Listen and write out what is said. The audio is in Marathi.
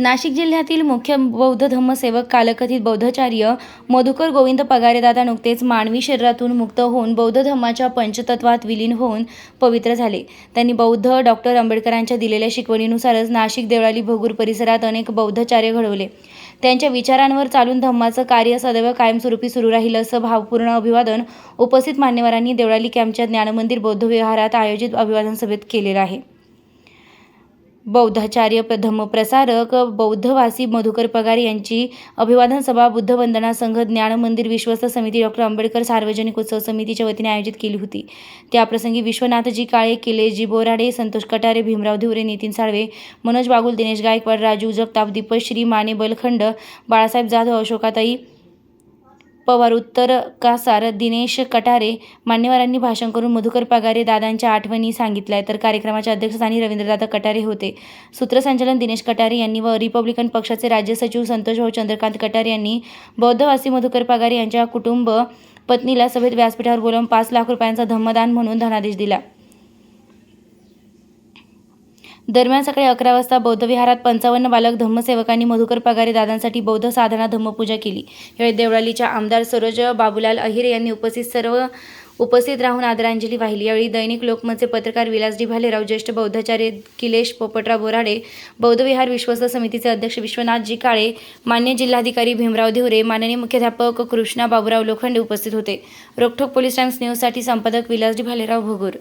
नाशिक जिल्ह्यातील मुख्य बौद्ध धम्मसेवक कालकथित बौद्धाचार्य मधुकर गोविंद पगारेदादा नुकतेच मानवी शरीरातून मुक्त होऊन बौद्ध धम्माच्या पंचतत्वात विलीन होऊन पवित्र झाले. त्यांनी बौद्ध डॉक्टर आंबेडकरांच्या दिलेल्या शिकवणीनुसारच नाशिक देवळाली भगूर परिसरात अनेक बौद्धाचार्य घडवले. त्यांच्या विचारांवर चालून धम्माचं कार्य सदैव कायमस्वरूपी सुरू राहील असं भावपूर्ण अभिवादन उपस्थित मान्यवरांनी देवळाली कॅम्पच्या ज्ञानमंदिर बौद्ध विहारात आयोजित अभिवादन सभेत केलेलं आहे. बौद्धाचार्य प्रथम धम्मप्रसारक बौद्धवासी मधुकर पगार यांची अभिवादन सभा बुद्ध वंदना संघ ज्ञानमंदिर विश्वस्त समिती डॉक्टर आंबेडकर सार्वजनिक उत्सव समितीच्या वतीने आयोजित केली होती. त्याप्रसंगी विश्वनाथजी काळे किलेजी बोराडे संतोष कटारे भीमराव धिवरे नितीन साळवे मनोज बागुल दिनेश गायकवाड राजू जगताप दीपश्री माने बलखंड बाळासाहेब जाधव अशोकाताई पवार उत्तर कासार दिनेश कटारे मान्यवरांनी भाषण करून मधुकर पगारे दादांच्या आठवणी सांगितल्या. तर कार्यक्रमाच्या अध्यक्षस्थानी रवींद्रदादा कटारे होते. सूत्रसंचालन दिनेश कटारे यांनी व रिपब्लिकन पक्षाचे राज्य सचिव संतोष भाऊ चंद्रकांत कटारे यांनी बौद्धवासी मधुकर पगारे यांच्या कुटुंब पत्नीला सभेत व्यासपीठावर बोलावून पाच लाख रुपयांचा धम्मदान म्हणून धनादेश दिला. दरम्यान सकाळी अकरा वाजता बौद्धविहारात पंचावन्न बालक धम्मसेवकांनी मधुकर पगारे दादांसाठी बौद्ध साधना धम्मपूजा केली. यावेळी देवळालीच्या आमदार सरोज बाबूलाल अहिरे यांनी उपस्थित सर्व उपस्थित राहून आदरांजली वाहिली. यावेळी दैनिक लोकमतचे पत्रकार विलास डी भालेराव ज्येष्ठ बौद्धाचार्य किलेश पोपटराव बोराडे बौद्धविहार विश्वस्त समितीचे अध्यक्ष विश्वनाथजी काळे मान्य जिल्हाधिकारी भीमराव देवरे माननीय मुख्याध्यापक कृष्णा बाबूराव लोखंडे उपस्थित होते. रोखोक पोलीस टाइम्स न्यूजसाठी संपादक विलास डी भालेराव भोगूर.